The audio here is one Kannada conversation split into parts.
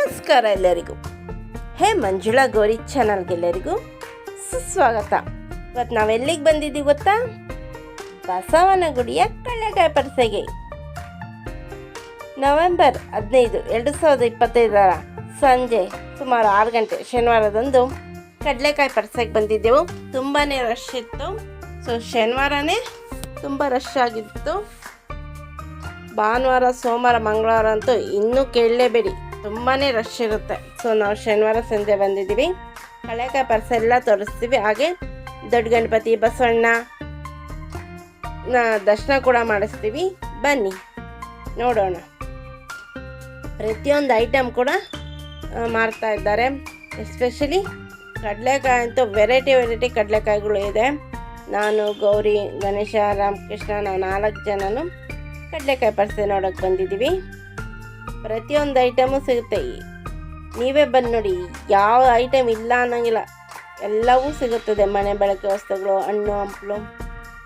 ನಮಸ್ಕಾರ ಎಲ್ಲರಿಗೂ. ಹೇ ಮಂಜುಳಾ ಗೌರಿ ಚಾನಲ್ಗೆಲ್ಲರಿಗೂ ಸುಸ್ವಾಗತ. ಇವತ್ತು ನಾವೆಲ್ಲಿಗೆ ಬಂದಿದ್ದೀವಿ ಗೊತ್ತಾ? ಬಸವನಗುಡಿಯ ಕಳ್ಳೆಕಾಯಿ ಪರಿಸೆಗೆ. ನವೆಂಬರ್ ಹದಿನೈದು, ಎರಡು ಸಾವಿರದ ಇಪ್ಪತ್ತೈದರ ಸಂಜೆ ಸುಮಾರು ಆರು ಗಂಟೆ ಶನಿವಾರದಂದು ಕಡಲೆಕಾಯಿ ಪರಿಸೆಗೆ ಬಂದಿದ್ದೆವು. ತುಂಬಾ ರಶ್ ಇತ್ತು. ಸೊ ಶನಿವಾರನೇ ತುಂಬ ರಶ್ ಆಗಿತ್ತು. ಭಾನುವಾರ, ಸೋಮವಾರ, ಮಂಗಳವಾರ ಅಂತೂ ಇನ್ನೂ ಕೇಳಲೇಬೇಡಿ. ತುಂಬಾ ರಶ್ ಇರುತ್ತೆ. ಸೊ ನಾವು ಶನಿವಾರ ಸಂಜೆ ಬಂದಿದ್ದೀವಿ. ಕಳೆಕಾಯಿ ಪರ್ಸ ಎಲ್ಲ ತೋರಿಸ್ತೀವಿ. ಹಾಗೆ ದೊಡ್ಡ ಗಣಪತಿ, ಬಸವಣ್ಣ ದರ್ಶನ ಕೂಡ ಮಾಡಿಸ್ತೀವಿ. ಬನ್ನಿ, ನೋಡೋಣ. ಪ್ರತಿಯೊಂದು ಐಟಮ್ ಕೂಡ ಮಾರ್ತಾ ಇದ್ದಾರೆ. ಎಸ್ಪೆಷಲಿ ಕಡಲೆಕಾಯಿ ಅಂತೂ ವೆರೈಟಿ ವೆರೈಟಿ ಕಡಲೆಕಾಯಿಗಳು ಇದೆ. ನಾನು, ಗೌರಿ, ಗಣೇಶ, ರಾಮಕೃಷ್ಣ, ನಾವು ನಾಲ್ಕು ಜನನು ಕಡಲೆಕಾಯಿ ಪರ್ಸೆ ನೋಡೋಕ್ಕೆ ಬಂದಿದ್ದೀವಿ. ಪ್ರತಿಯೊಂದು ಐಟಮು ಸಿಗುತ್ತೆ ನೀವೇ ಬಂದು ನೋಡಿ ಯಾವ ಐಟಮ್ ಇಲ್ಲ ಅನ್ನೋಂಗಿಲ್ಲ. ಎಲ್ಲವೂ ಸಿಗುತ್ತದೆ, ಮನೆ ಬಳಕೆ ವಸ್ತುಗಳು, ಹಣ್ಣು, ಹಂಪಲು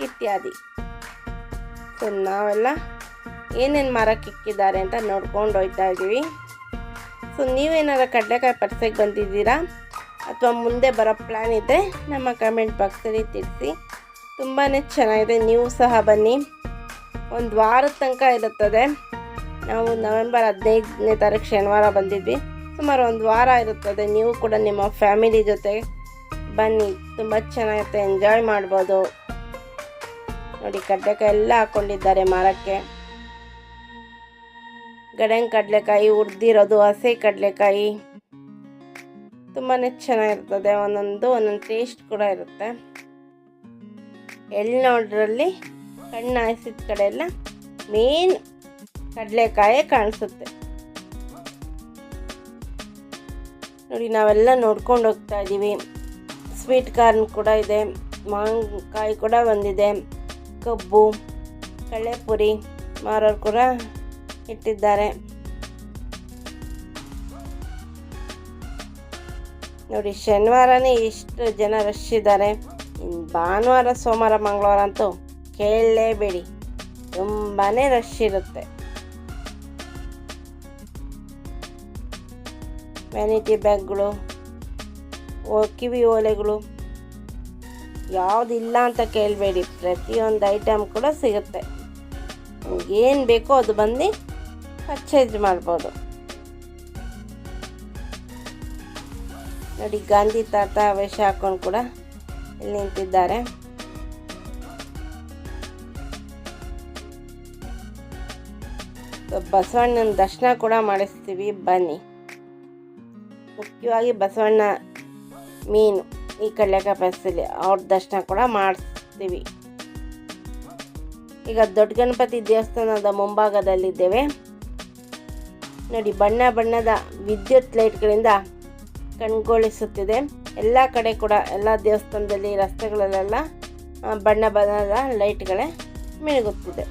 ಇತ್ಯಾದಿ. ಸೊ ನಾವೆಲ್ಲ ಏನೇನು ಮಾರಕ್ಕೆ ಇಕ್ಕಿದ್ದಾರೆ ಅಂತ ನೋಡ್ಕೊಂಡು ಹೋಗ್ತಾ ಇದ್ದೀವಿ. ಸೊ ನೀವೇನಾರ ಕಡಲೆಕಾಯಿ ಪರ್ಸೆಗೆ ಬಂದಿದ್ದೀರಾ? ಅಥವಾ ಮುಂದೆ ಬರೋ ಪ್ಲ್ಯಾನ್ ಇದ್ದರೆ ನಮ್ಮ ಕಮೆಂಟ್ ಬಾಕ್ಸಲ್ಲಿ ತಿಳಿಸಿ. ತುಂಬಾ ಚೆನ್ನಾಗಿದೆ, ನೀವು ಸಹ ಬನ್ನಿ. ಒಂದು ವಾರದ ತನಕ ಇರುತ್ತದೆ. ನಾವು ನವೆಂಬರ್ ಹದಿನೈದನೇ ತಾರೀಕು ಶನಿವಾರ ಬಂದಿದ್ವಿ. ಸುಮಾರು ಒಂದು ವಾರ ಇರುತ್ತದೆ. ನೀವು ಕೂಡ ನಿಮ್ಮ ಫ್ಯಾಮಿಲಿ ಜೊತೆ ಬನ್ನಿ. ತುಂಬ ಚೆನ್ನಾಗಿರುತ್ತೆ. ಎಂಜಾಯ್ ಮಾಡ್ಬೋದು. ನೋಡಿ, ಕಡಲೆಕಾಯಿ ಎಲ್ಲ ಹಾಕ್ಕೊಂಡಿದ್ದಾರೆ ಮಾರಕ್ಕೆ. ಗಡಂಗ್ ಕಡಲೆಕಾಯಿ, ಉರ್ದಿರೋದು ಹಸಿ ಕಡಲೆಕಾಯಿ. ತುಂಬಾ ಚೆನ್ನಾಗಿರ್ತದೆ. ಒಂದೊಂದು ಒಂದೊಂದು ಟೇಸ್ಟ್ ಕೂಡ ಇರುತ್ತೆ. ಎಳ್ನೋಡ್ರಲ್ಲಿ ಕಣ್ಣು ಹಾಯಿಸಿದ ಕಡೆ ಎಲ್ಲ ಮೇನ್ ಕಡಲೆಕಾಯೇ ಕಾಣಿಸುತ್ತೆ. ನೋಡಿ, ನಾವೆಲ್ಲ ನೋಡ್ಕೊಂಡು ಹೋಗ್ತಾ ಇದ್ದೀವಿ. ಸ್ವೀಟ್ ಕಾರ್ನ್ ಕೂಡ ಇದೆ, ಮಾವಿನಕಾಯಿ ಕೂಡ ಬಂದಿದೆ, ಕಬ್ಬು ಕಳೆಪುರಿ ಮಾರೋರು ಕೂಡ ಇಟ್ಟಿದ್ದಾರೆ. ನೋಡಿ, ಶನಿವಾರನೇ ಇಷ್ಟು ಜನ ರಶ್ ಇದ್ದಾರೆ. ಭಾನುವಾರ, ಸೋಮವಾರ, ಮಂಗಳವಾರ ಅಂತೂ ಕೇಳಲೇಬೇಡಿ. ತುಂಬಾ ರಶ್ ಇರುತ್ತೆ. ವ್ಯಾನಿಟಿ ಬ್ಯಾಗ್ಗಳು ಓ ಕಿವಿ ಓಲೆಗಳು, ಯಾವುದಿಲ್ಲ ಅಂತ ಕೇಳಬೇಡಿ. ಪ್ರತಿಯೊಂದು ಐಟಮ್ ಕೂಡ ಸಿಗುತ್ತೆ. ಏನು ಬೇಕೋ ಅದು ಬಂದು ಪರ್ಚೇಸ್ ಮಾಡ್ಬೋದು. ನೋಡಿ, ಗಾಂಧಿ ತಾತ ವೇಷ ಹಾಕೊಂಡು ಕೂಡ ಇಲ್ಲಿ ನಿಂತಿದ್ದಾರೆ. ಬಸವಣ್ಣನ ದರ್ಶನ ಕೂಡ ಮಾಡಿಸ್ತೀವಿ, ಬನ್ನಿ. ಮುಖ್ಯವಾಗಿ ಬಸವಣ್ಣ ಮೀನು ಈ ಕಡಲೆಕಾಯಿ ಅವ್ರ ದರ್ಶನ ಕೂಡ ಮಾಡಿಸ್ತೀವಿ. ಈಗ ದೊಡ್ಡ ಗಣಪತಿ ದೇವಸ್ಥಾನದ ಮುಂಭಾಗದಲ್ಲಿದ್ದೇವೆ. ನೋಡಿ, ಬಣ್ಣ ಬಣ್ಣದ ವಿದ್ಯುತ್ ಲೈಟ್ಗಳಿಂದ ಕಣ್ಗೊಳಿಸುತ್ತಿದೆ. ಎಲ್ಲ ಕಡೆ ಕೂಡ ಎಲ್ಲ ದೇವಸ್ಥಾನದಲ್ಲಿ ರಸ್ತೆಗಳಲ್ಲೆಲ್ಲ ಬಣ್ಣ ಬಣ್ಣದ ಲೈಟ್ಗಳೇ ಮಿಣುಗುತ್ತಿದೆ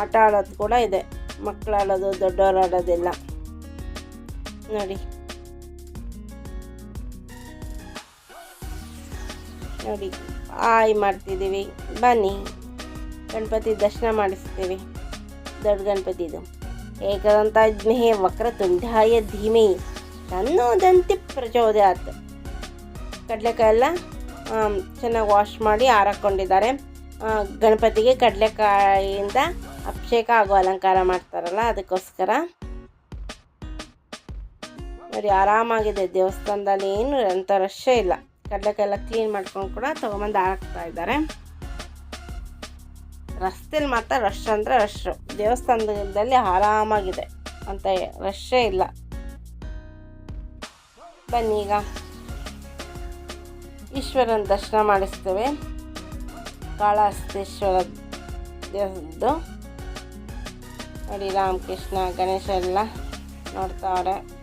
ಆಟ ಆಡೋದು ಕೂಡ ಇದೆ. ಮಕ್ಕಳಾಡೋದು ದೊಡ್ಡವರಾಡೋದೆಲ್ಲ ನೋಡಿ ನೋಡಿ ಆಯ್ ಮಾಡ್ತಿದ್ದೀವಿ. ಬನ್ನಿ. ಗಣಪತಿ ದರ್ಶನ ಮಾಡಿಸ್ತೀವಿ. ದೊಡ್ಡ ಗಣಪತಿದು. ಏಕದಂತ ಇದ್ಮೇಹೆ ವಕ್ರ ತುಂಡಾಯ ಧೀಮೆ ತನ್ನೋದಂತೆ ಪ್ರಚೋದಯಾತ್ ಕಡಲೆಕಾಯಿ ಎಲ್ಲ ಚೆನ್ನಾಗಿ ವಾಶ್ ಮಾಡಿ ಹಾರಾಕೊಂಡಿದ್ದಾರೆ ಆ, ಗಣಪತಿಗೆ ಕಡಲೆಕಾಯಿಯಿಂದ ಅಭಿಷೇಕ ಹಾಗೂ ಅಲಂಕಾರ ಮಾಡ್ತಾರಲ್ಲ ಅದಕ್ಕೋಸ್ಕರ. ನೋಡಿ ಆರಾಮಾಗಿದೆ ದೇವಸ್ಥಾನದಲ್ಲಿ ಏನು ಎಂಥ ರಶ್ಶೇ ಇಲ್ಲ. ಕಡಲೆಕಾಯಿ ಎಲ್ಲ ಕ್ಲೀನ್ ಮಾಡ್ಕೊಂಡು ಕೂಡ ತೊಗೊಂಬಂದು ಹಾಕ್ತಾ ಇದ್ದಾರೆ. ರಸ್ತೆಲಿ ಮಾತ್ರ ರಶ್ ಅಂದರೆ ರಶ್ ದೇವಸ್ಥಾನದಲ್ಲಿ ಆರಾಮಾಗಿದೆ ಅಂತ ರಶ್ಶೇ ಇಲ್ಲ. ಬನ್ನಿ ಈಗ. ಈಶ್ವರನ ದರ್ಶನ ಮಾಡಿಸ್ತೇವೆ. ಕಾಳಹಸ್ತೇಶ್ವರ ದೇವದ್ದು ನೋಡಿ ರಾಮಕೃಷ್ಣ ಗಣೇಶ ಎಲ್ಲ ನೋಡ್ತಾವ್ರೆ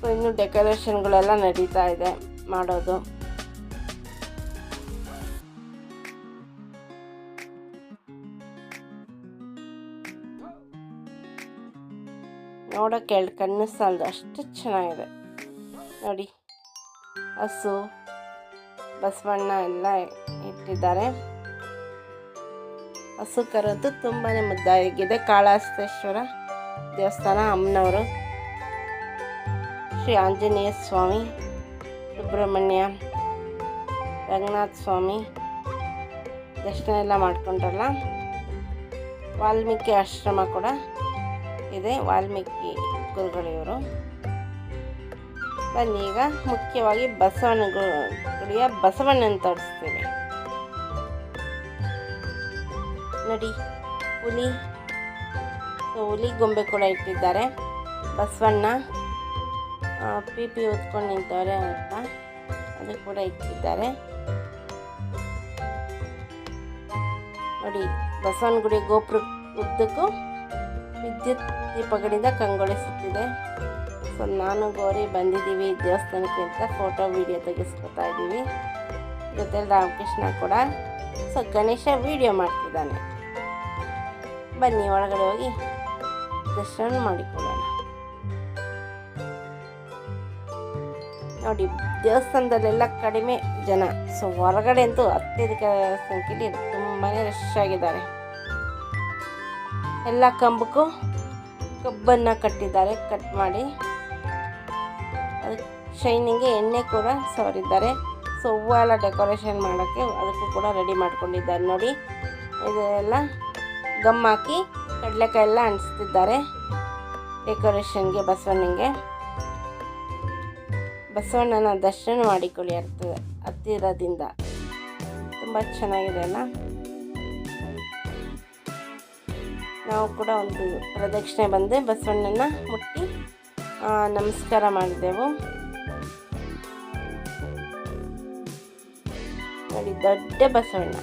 ಸೊ ಇನ್ನು ಡೆಕೋರೇಷನ್ಗಳೆಲ್ಲ ನಡೀತಾ ಇದೆ ಮಾಡೋದು. ನೋಡೋಕೆ ಎರಡು ಕಣ್ಣು ಸಾಲದು, ಅಷ್ಟು ಚೆನ್ನಾಗಿದೆ. ನೋಡಿ, ಹಸು, ಬಸವಣ್ಣ ಎಲ್ಲ ಇಟ್ಟಿದ್ದಾರೆ. ಹಸು ಕರೋದು ತುಂಬಾ ಮುದ್ದಾಗಿದೆ. ಕಾಳಹಸ್ತೇಶ್ವರ ದೇವಸ್ಥಾನ, ಅಮ್ಮನವರು. ಶ್ರೀ ಆಂಜನೇಯ ಸ್ವಾಮಿ, ಸುಬ್ರಹ್ಮಣ್ಯ ರಂಗನಾಥ ಸ್ವಾಮಿ, ದರ್ಶನ ಎಲ್ಲ ಮಾಡ್ಕೊಂಡ್ರಲ್ಲ? ವಾಲ್ಮೀಕಿ ಆಶ್ರಮ ಕೂಡ ಇದೆ, ವಾಲ್ಮೀಕಿ ಗುರುಗಳಿವರು. ಬನ್ನಿ, ಈಗ ಮುಖ್ಯವಾಗಿ ಬಸವನ ಗುಡಿಯ ಬಸವಣ್ಣನ ತೋರಿಸ್ತೀವಿ. ನೋಡಿ, ಹುಲಿ ಹುಲಿ ಗೊಂಬೆ ಕೂಡ ಇಟ್ಟಿದ್ದಾರೆ. ಬಸವಣ್ಣ. ಪಿ ಪಿ ಹೊತ್ಕೊಂಡು ನಿಂತವ್ರೆ ಅಂತ. ಅದು ಕೂಡ ಇಟ್ಟಿದ್ದಾರೆ. ನೋಡಿ ಬಸವನಗುಡಿ ಗೋಪುರ ಉದ್ದಕ್ಕೂ ವಿದ್ಯುತ್ ದೀಪಗಳಿಂದ ಕಂಗೊಳಿಸುತ್ತಿದೆ. ಸೊ, ನಾನು ಗೌರಿ ಬಂದಿದ್ದೀವಿ ದೇವಸ್ಥಾನಕ್ಕೆ ಅಂತ ಫೋಟೋ ವಿಡಿಯೋ ತೆಗೆಸ್ಕೊತಾ ಇದ್ದೀವಿ. ಜೊತೆಲಿ ರಾಮಕೃಷ್ಣ ಕೂಡ. ಸೊ, ಗಣೇಶ ವಿಡಿಯೋ ಮಾಡ್ತಿದ್ದಾನೆ. ಬನ್ನಿ, ಒಳಗಡೆ ಹೋಗಿ ದರ್ಶನ ಮಾಡಿಕೊಳ್ಳೋಣ. ನೋಡಿ, ದೇವಸ್ಥಾನದಲ್ಲೆಲ್ಲ ಕಡಿಮೆ ಜನ. ಸೊ ಹೊರಗಡೆ ಅಂತೂ ಅತ್ಯಧಿಕ ಸಂಖ್ಯೆಯಲ್ಲಿ ತುಂಬಾ ರಶ್ ಆಗಿದ್ದಾರೆ. ಎಲ್ಲ ಕಂಬಕ್ಕೂ ಕಬ್ಬನ್ನು ಕಟ್ಟಿದ್ದಾರೆ ಕಟ್ ಮಾಡಿ. ಅದಕ್ಕೆ ಶೈನಿಂಗ್ಗೆ ಎಣ್ಣೆ ಕೂಡ ಸವರಿದ್ದಾರೆ. ಸೊ ಹೂವು ಎಲ್ಲ ಡೆಕೋರೇಷನ್ ಮಾಡೋಕ್ಕೆ ಅದಕ್ಕೂ ಕೂಡ ರೆಡಿ ಮಾಡ್ಕೊಂಡಿದ್ದಾರೆ. ನೋಡಿ, ಇದೆಲ್ಲ ಗಮ್ ಹಾಕಿ ಕಡಲೆಕಾಯಿ ಎಲ್ಲ ಅಂಟಿಸ್ತಿದ್ದಾರೆ ಡೆಕೋರೇಷನ್ಗೆ ಬಸವಣ್ಣಂಗೆ. ಬಸವಣ್ಣನ ದರ್ಶನ ಮಾಡಿಕೊಳ್ಳಿ ಅರ್ಥ ಹತ್ತಿರದಿಂದ. ತುಂಬ ಚೆನ್ನಾಗಿದೆ ಅಲ್ಲ? ನಾವು ಕೂಡ ಒಂದು ಪ್ರದಕ್ಷಿಣೆ ಬಂದೆ, ಬಸವಣ್ಣನ ಮುಟ್ಟಿ ನಮಸ್ಕಾರ ಮಾಡಿದೆವು. ನೋಡಿ, ದೊಡ್ಡ ಬಸವಣ್ಣ.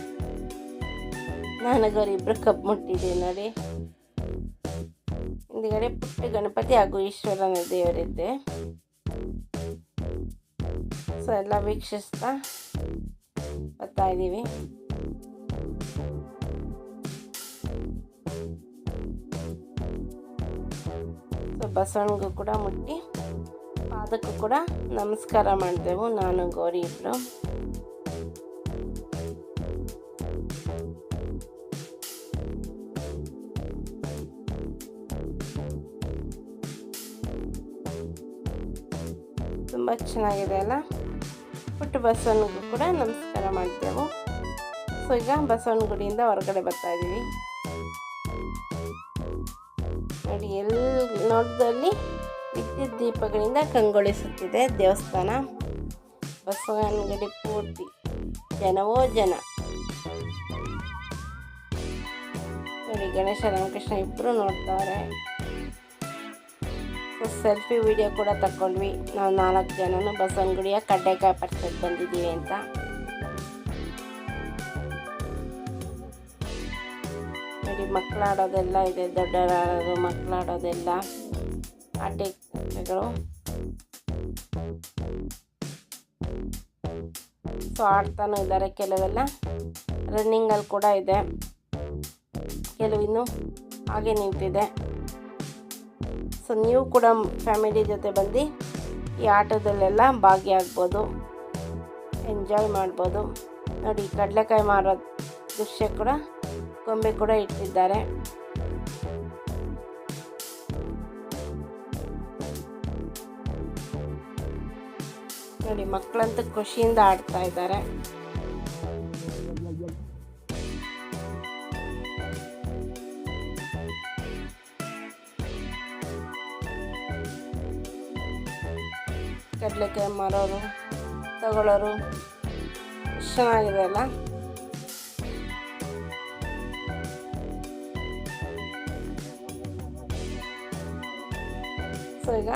ನನಗವ್ರು ಇಬ್ಬರು ಕಬ್ಬು ಮುಟ್ಟಿದೆ ನೋಡಿ. ಹಿಂದ್ಗಡೆ ಪುಟ್ಟ ಗಣಪತಿ ಹಾಗೂ ಈಶ್ವರನ ದೇವರಿದ್ದೆ ಸೊ ಎಲ್ಲ ವೀಕ್ಷಿಸ್ತಾ ಬರ್ತಾ ಇದ್ದೀವಿ ಸೊ ಬಸವನಿಗೂ ಕೂಡ ಮುಟ್ಟಿ ಪಾದಕ್ಕೂ ಕೂಡ ನಮಸ್ಕಾರ ಮಾಡ್ತೇವೆ ನಾನು ಗೌರಿ ಇಬ್ಬರು ತುಂಬ ಚೆನ್ನಾಗಿದೆ ಅಲ್ಲ? ಪುಟ್ಟ ಬಸವನಿಗೂ ಕೂಡ ನಮಸ್ಕಾರ ಮಾಡ್ತೇವೆ. ಸೊ, ಈಗ ಬಸವನ ಗುಡಿಯಿಂದ ಹೊರಗಡೆ ಬರ್ತಾ ಇದ್ದೀವಿ. ನೋಡಿ ಎಲ್ಲಿ ನೋಡಿದಲ್ಲಿ ವಿದ್ಯುತ್ ದೀಪಗಳಿಂದ ಕಂಗೊಳಿಸುತ್ತಿದೆ ದೇವಸ್ಥಾನ. ಬಸವನ ಗುಡಿ ಪೂರ್ತಿ ಜನವೋ ಜನ. ನೋಡಿ, ಗಣೇಶ ರಾಮಕೃಷ್ಣ ಇಬ್ಬರು ನೋಡ್ತಾರೆ. ಸೆಲ್ಫಿ ವಿಡಿಯೋ ಕೂಡ ತಗೊಂಡ್ವಿ ನಾವು ನಾಲ್ಕು ಜನನು ಬಸವನಗುಡಿಯ ಕಡ್ಡೆಕಾಯಿ ಪರ್ಸೆಟ್ ಬಂದಿದ್ದೀವಿ ಅಂತ. ನೋಡಿ ಮಕ್ಕಳಾಡೋದೆಲ್ಲ ಇದೆ, ದೊಡ್ಡವರಾಡೋದು, ಮಕ್ಕಳಾಡೋದೆಲ್ಲ. ಆಟಿಕೆಗಳು. ಸೊ ಆಡ್ತಾನೂ ಇದ್ದಾರೆ ಕೆಲವೆಲ್ಲ. ರನ್ನಿಂಗಲ್ಲಿ ಕೂಡ ಇದೆ. ಕೆಲವಿನ್ನು ಹಾಗೆ ನಿಂತಿದೆ. ಸೊ ನೀವು ಕೂಡ ಫ್ಯಾಮಿಲಿ ಜೊತೆ ಬಂದು ಈ ಆಟದಲ್ಲೆಲ್ಲ ಭಾಗಿಯಾಗ್ಬೋದು. ಎಂಜಾಯ್ ಮಾಡ್ಬೋದು. ನೋಡಿ, ಕಡಲೆಕಾಯಿ ಮಾರೋ ದೃಶ್ಯ ಕೂಡ ಗೊಂಬೆ ಕೂಡ ಇಟ್ಟಿದ್ದಾರೆ. ನೋಡಿ, ಮಕ್ಕಳಂತೂ ಖುಷಿಯಿಂದ ಆಡ್ತಾ ಇದ್ದಾರೆ. ಕಡಲೆಕಾಯಿ ಮಾರೋರು, ತಗೊಳ್ಳೋರು, ಚೆನ್ನಾಗಿದೆ ಅಲ್ಲ? ಸೊ ಈಗ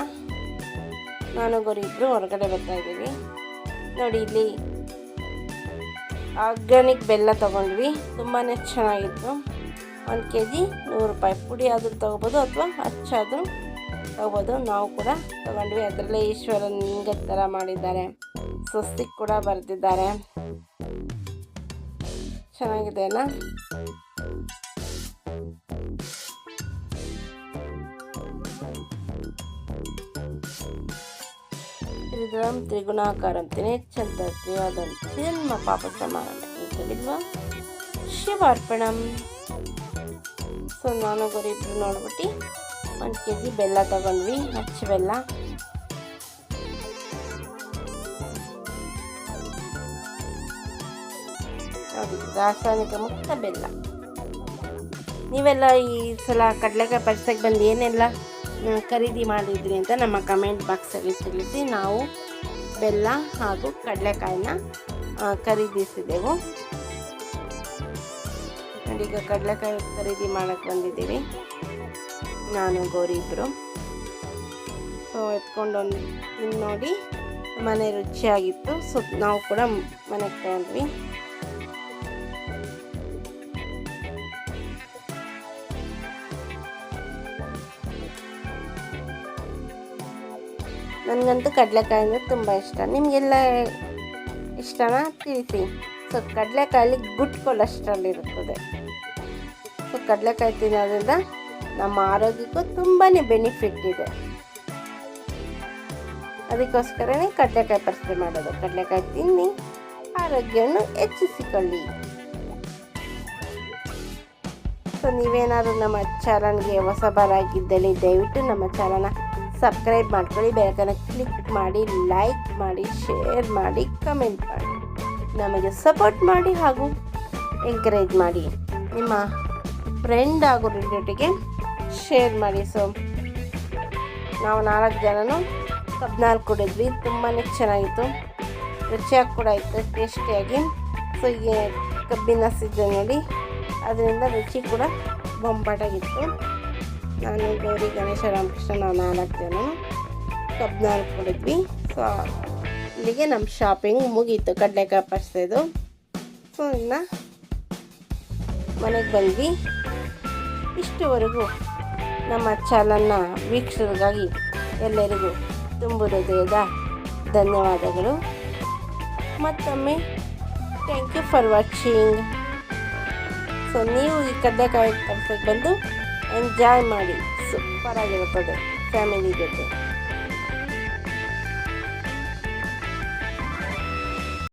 ನಾನು ಇಬ್ಬರು ಹೊರಗಡೆ ಬರ್ತಾ ಇದ್ದೀವಿ. ನೋಡಿ ಇಲ್ಲಿ ಆರ್ಗ್ಯಾನಿಕ್ ಬೆಲ್ಲ ತೊಗೊಂಡ್ವಿ. ತುಂಬಾ ಚೆನ್ನಾಗಿತ್ತು. ಒಂದು ಕೆ ಜಿ ನೂರು ರೂಪಾಯಿ. ಪುಡಿ ಆದರೂ ತೊಗೋಬೋದು ಅಥವಾ ಹಚ್ಚಾದರೂ ತೊಗೋಬೋದು. ನಾವು ಕೂಡ ತಗೊಂಡ್ವಿ. ಅದರಲ್ಲೇ ಈಶ್ವರನ ಲಿಂಗದ ಥರ ಮಾಡಿದ್ದಾರೆ. ಸುಸ್ತಿ ಕೂಡ ಬರೆದಿದ್ದಾರೆ. ಚೆನ್ನಾಗಿದೆ ಅಲ್ಲ? ತ್ರಿಗುಣಾಕಾರ ಅಂತೀನಿ. ಚಂದ ತ್ರಿವಾದಂ ಜನ್ಮ ಪಾಪ ಸಮಾನ ಶಿವಾರ್ಪಣಂ. ಸೊ, ನಾನು ಇಬ್ಬರು ನೋಡ್ಬಿಟ್ಟು ಒಂದು ಕೆ ಜಿ ಬೆಲ್ಲ ತಗೊಂಡ್ವಿ, ಹಚ್ಚಿ ಬೆಲ್ಲ. ರಾಸಾಯನಿಕ ಮುಕ್ತ ಬೆಲ್ಲ. ನೀವೆಲ್ಲ ಈ ಸಲ ಕಡಲೆಕಾಯಿ ಪರಿಸಕ್ಕೆ ಬಂದು ಏನೆಲ್ಲ ಖರೀದಿ ಮಾಡಿದ್ರಿ ಅಂತ ನಮ್ಮ ಕಮೆಂಟ್ ಬಾಕ್ಸಲ್ಲಿ ತಿಳಿಸಿ ನಾವು ಬೆಲ್ಲ ಹಾಗೂ ಕಡಲೆಕಾಯಿನ ಖರೀದಿಸಿದೆವು. ಈಗ ಕಡಲೆಕಾಯಿ ಖರೀದಿ ಮಾಡೋಕ್ಕೆ ಬಂದಿದ್ದೀವಿ. ನಾನು ಗೌರಿ ಇಬ್ಬರು ಸೊ ಎತ್ಕೊಂಡು ನೋಡಿ, ಮನೆ ರುಚಿಯಾಗಿತ್ತು. ಸೊ ನಾವು ಕೂಡ ಮನೆಗೆ ತಗೊಂಡ್ವಿ. ನನಗಂತೂ ಕಡಲೆಕಾಯಿ ಅಂದರೆ ತುಂಬ ಇಷ್ಟ. ನಿಮಗೆಲ್ಲ ಇಷ್ಟನಾ? ತಿಳಿಸಿ ಸೊ ಕಡಲೆಕಾಯಲ್ಲಿ ಗುಡ್ ಕೊಲೆಸ್ಟ್ರಾಲ್ ಇರುತ್ತದೆ ಸೊ ಕಡಲೆಕಾಯಿ ತಿನ್ನೋದ್ರಿಂದ ನಮ್ಮ ಆರೋಗ್ಯಕ್ಕೂ ತುಂಬಾ ಬೆನಿಫಿಟ್ ಇದೆ. ಅದಕ್ಕೋಸ್ಕರನೇ ಕಡಲೆಕಾಯಿ ಪರಿಸ್ಥಿತಿ ಮಾಡೋದು. ಕಡಲೆಕಾಯಿ ತಿನ್ನಿ, ಆರೋಗ್ಯವನ್ನು ಹೆಚ್ಚಿಸಿಕೊಳ್ಳಿ. ಸೊ ನೀವೇನಾದರೂ ನಮ್ಮ ಚಾನಲ್ಗೆ ಹೊಸಬರಾಗಿದ್ದಲ್ಲಿ ದಯವಿಟ್ಟು ನಮ್ಮ ಚಾನಲ್ನ ಸಬ್ಸ್ಕ್ರೈಬ್ ಮಾಡ್ಕೊಳ್ಳಿ. ಬೆಳಕನ್ನು ಕ್ಲಿಕ್ ಮಾಡಿ ಲೈಕ್ ಮಾಡಿ ಶೇರ್ ಮಾಡಿ ಕಮೆಂಟ್ ಮಾಡಿ. ನಮಗೆ ಸಪೋರ್ಟ್ ಮಾಡಿ ಹಾಗೂ ಎಂಕರೇಜ್ ಮಾಡಿ. ನಿಮ್ಮ ಫ್ರೆಂಡ್ ಹಾಗೂ ರಿಲೇಟಿವ್ಗೆ ಶೇರ್ ಮಾಡಿ ಸೊ ನಾವು ನಾಲ್ಕು ಜನನು ಹದಿನಾಲ್ಕು ಕುಡಿದ್ವಿ ತುಂಬಾ ಚೆನ್ನಾಗಿತ್ತು. ರುಚಿಯಾಗಿ ಕೂಡ ಇತ್ತು, ಟೇಸ್ಟಿಯಾಗಿ. ಸೊ ಈ ಕಬ್ಬಿನ ಸೀಸನಲ್ಲಿ ಅದರಿಂದ ರುಚಿ ಕೂಡ ಬೊಂಬಾಟಾಗಿತ್ತು. ನಾನು ಗೌರಿ, ಗಣೇಶ, ರಾಮಕೃಷ್ಣ, ನಾವು ನಾಲ್ಕು ಜನ ಕಬ್ನಾಲ್ ಕುಡಿದ್ವಿ ಸೊ ಇಲ್ಲಿಗೆ ನಮ್ಮ ಶಾಪಿಂಗ್ ಮುಗೀತು. ಕಡಲೆಕಾಯಿ ಪರಿಸೋದು. ಸೊ ಇನ್ನು ಮನೆಗೆ ಬಂದ್ವಿ. ಇಷ್ಟುವರೆಗೂ ನಮ್ಮ ಚಾನಲ್ನ ವೀಕ್ಷಕರಿಗಾಗಿ ಎಲ್ಲರಿಗೂ ತುಂಬು ಹೃದಯದ ಧನ್ಯವಾದಗಳು. ಮತ್ತೊಮ್ಮೆ thank you for watching so ನೀವು ಈ ಕಡಲೆಕಾಯಿ ಪರಿಸಕ್ಕೆ ಬಂದು ಎಂಜಾಯ್ ಮಾಡಿ. ಸೂಪರಾಗಿರುತ್ತದೆ ಫ್ಯಾಮಿಲಿ ಜೊತೆ.